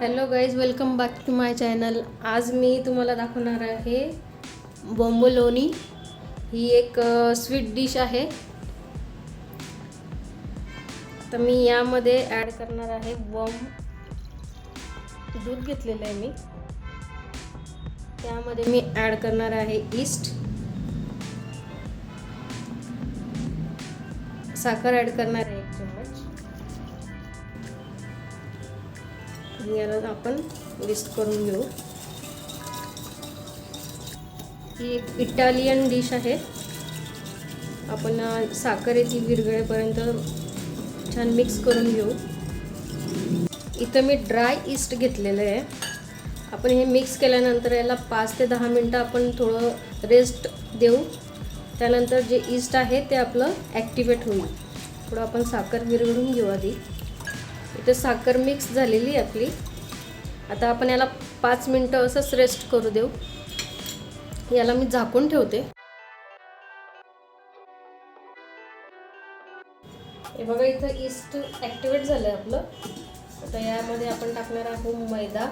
Hello guys welcome back to my channel आज मी तुम्हाला दाखवणार आहे बोंबोलोनी. ही एक स्वीट डिश आहे. तर मी यामध्ये ॲड करणार आहे बॉम्ब दूध घेतलेलं आहे मी. त्यामध्ये मी ॲड करणार आहे ईस्ट साखर ॲड करणार आहे एक चम्मच. याला आपण मिक्स करून घेऊ. ही एक इटालियन डिश आहे. आपण साखर येथे विरघळेपर्यंत छान मिक्स करून घेऊ. इथं मी ड्राय इस्ट घेतलेलं आहे. आपण हे मिक्स केल्यानंतर याला पाच ते दहा मिनटं आपण थोडं रेस्ट देऊ. त्यानंतर जे इस्ट आहे ते आपलं ॲक्टिवेट होईल. थोडं आपण साखर विरघळून घेऊ आधी. इथे साखर मिक्स झालेली आहे आपली. आता आपण याला पाच मिनटं असंच रेस्ट करू देऊ. याला मी झाकून ठेवते. हे बघा इथं इस्ट ॲक्टिवेट झालं आहे आपलं. आता यामध्ये आपण टाकणार आहोत मैदा.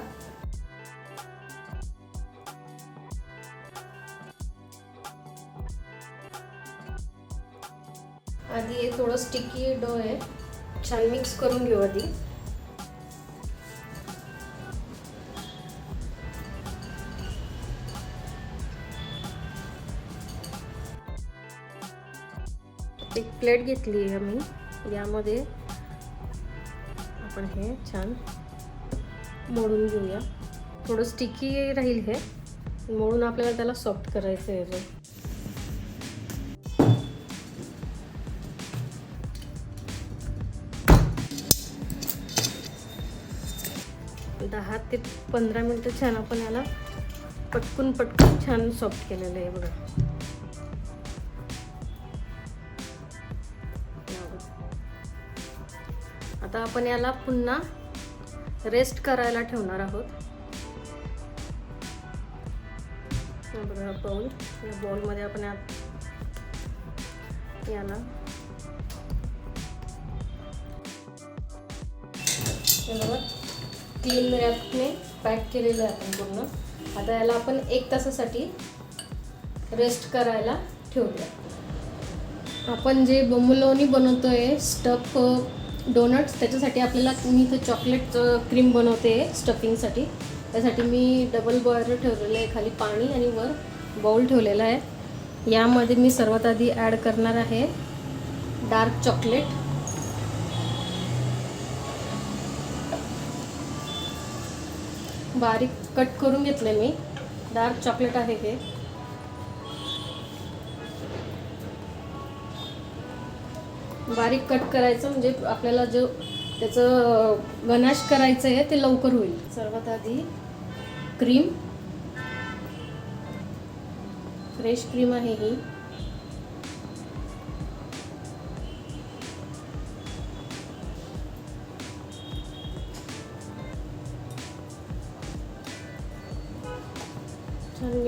आधी हे थोडं स्टिकी डो आहे. छान मिक्स करून घेऊ आधी. एक प्लेट घेतली आहे आम्ही. यामध्ये आपण हे छान मोडून घेऊया. थोडं स्टिकी राहील हे. मोडून आपल्याला त्याला सॉफ्ट करायचं आहे ते पंधरा मिनटं छान आपण याला पटकून पटकून छान सॉफ्ट केलेलं आहे बघा. आता आपण याला पुन्हा रेस्ट करायला ठेवणार आहोत. बघा बाउल या बॉलमध्ये आपण याला हे बघा. क्लीन रॅपने पॅक केलेलं आहे आपण पूर्ण. आता याला आपण एक तासासाठी रेस्ट करायला ठेवूया. आपण जे बमुलोनी बनवतोय स्टफ डोनट्स त्याच्यासाठी आपल्याला मी इथं चॉकलेट क्रीम बनवते स्टफिंगसाठी त्यासाठी मी डबल बॉयलर ठेवलेलं आहे खाली पाणी आणि वर बाउल ठेवलेला आहे. यामध्ये मी सर्वात आधी ॲड करणार आहे डार्क चॉकलेट बारीक कट करून घेतले मी. डार्क चॉकलेट आहे हे. बारीक कट करायचं म्हणजे आपल्याला जो त्याचं गनाश करायचं आहे ते लवकर होईल. सर्वात आधी क्रीम फ्रेश क्रीम आहे ही.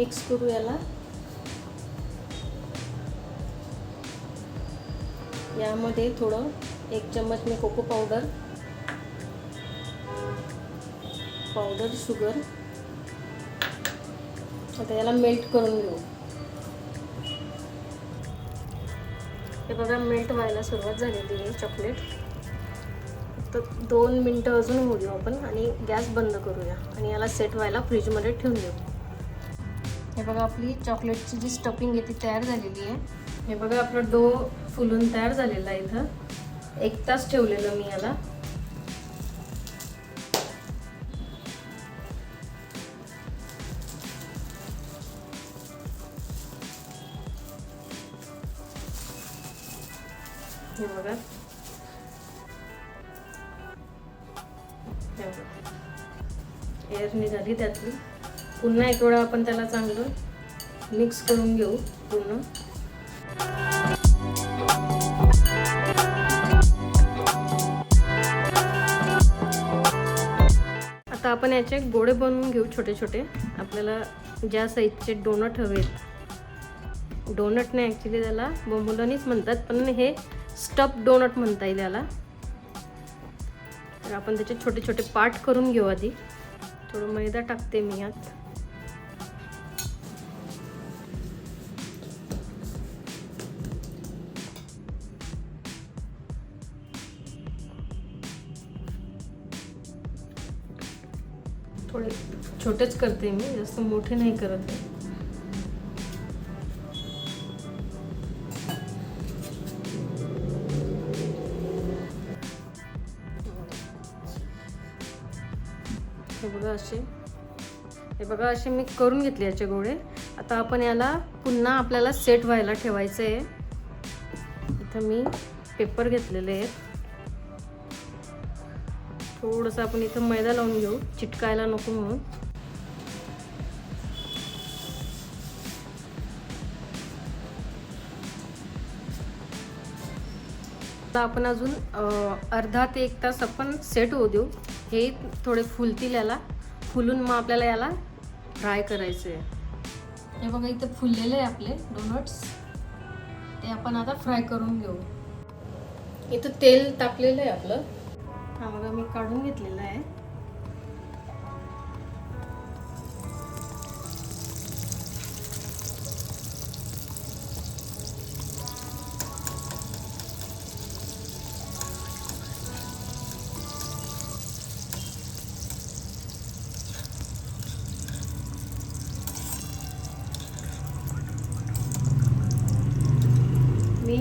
मिक्स करू याला. यामध्ये थोडं एक चम्मच मी कोको पावडर पावडर शुगर. आता याला मेल्ट करून घेऊ. हे बघा मेल्ट व्हायला सुरुवात झालेली आहे चॉकलेट. तर दोन मिनटं अजून होऊ देऊ आपण आणि गॅस बंद करूया आणि याला सेट व्हायला फ्रीजमध्ये ठेवून देऊ. हे बघा आपली चॉकलेटची जी स्टफिंग आहे ती तयार झालेली आहे. हे बघा आपलं डो फुलून तयार झालेला आहे इथं. एक तास ठेवलेलं मी याला. हे बघा. एअर निघाली त्यातली. पुन्हा एक वेळा आपण त्याला चांगलं मिक्स करून घेऊ पूर्ण. आता आपण याचे गोळे बनवून घेऊ छोटे छोटे. आपल्याला ज्या साईजचे डोनट हवेत डोनट नाही ॲक्च्युली त्याला बोंबुलानीच म्हणतात पण हे स्टफ डोनट म्हणता येईल याला. तर आपण त्याचे छोटे छोटे पार्ट करून घेऊ आधी. थोडं मैदा टाकते मी यात. थोडे छोटेच करते मी जास्त मोठे नाही करत. हे बघा असे. हे बघा असे मी करून घेतले याचे गोळे. आता आपण याला पुन्हा आपल्याला सेट व्हायला ठेवायचं आहे इथं मी पेपर घेतलेले आहेत. थोडंसं आपण इथं मैदा लावून घेऊ. चिटकायला नको म्हणून. आपण अजून अर्धा ते एक तास आपण सेट होऊ देऊ. हे थोडे फुलतील याला. फुलून मग आपल्याला याला फ्राय करायचे हे बघा इथं फुललेले आहे आपले डोनट्स ते आपण आता फ्राय करून घेऊ. इथं तेल तापलेलं आहे आपलं. हा बघा मी काढून घेतलेला आहे.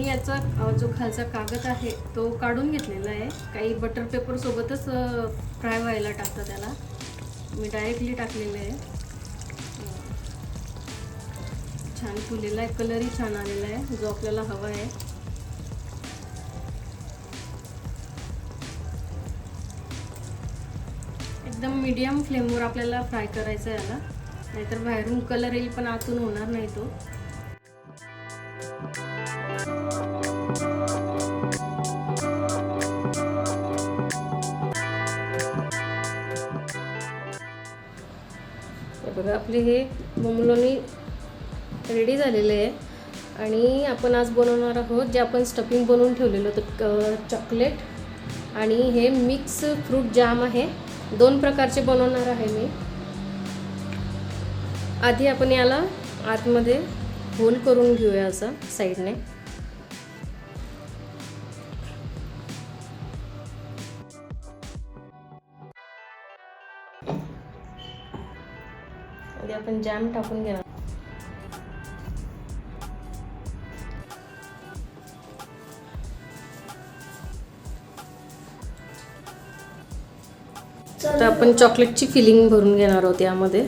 याचा जो खालचा कागद आहे तो काढून घेतलेला आहे. काही बटर पेपर सोबतच फ्राय व्हायला टाकतं त्याला. मी डायरेक्टली टाकलेलं आहे. छान फुलेला आहे कलरही छान आलेला आहे जो आपल्याला हवा आहे. एकदम मीडियम फ्लेमवर आपल्याला फ्राय करायचा आहे याला. नाहीतर बाहेरून कलर येईल पण आतून होणार नाही तो. बघा आपले हे मोमलोनी रेडी झालेले आहे. आणि आपण आज बनवणार आहोत जे आपण स्टफिंग बनवून ठेवलेलं होतं चॉकलेट आणि हे मिक्स फ्रूट जाम आहे. दोन प्रकारचे बनवणार आहे मी. आधी आपण याला आतमध्ये होल करून घेऊया असं साईडने आधी आपण जॅम टाकून घेणार. तर आपण चॉकलेटची फिलिंग भरून घेणार आहोत यामध्ये.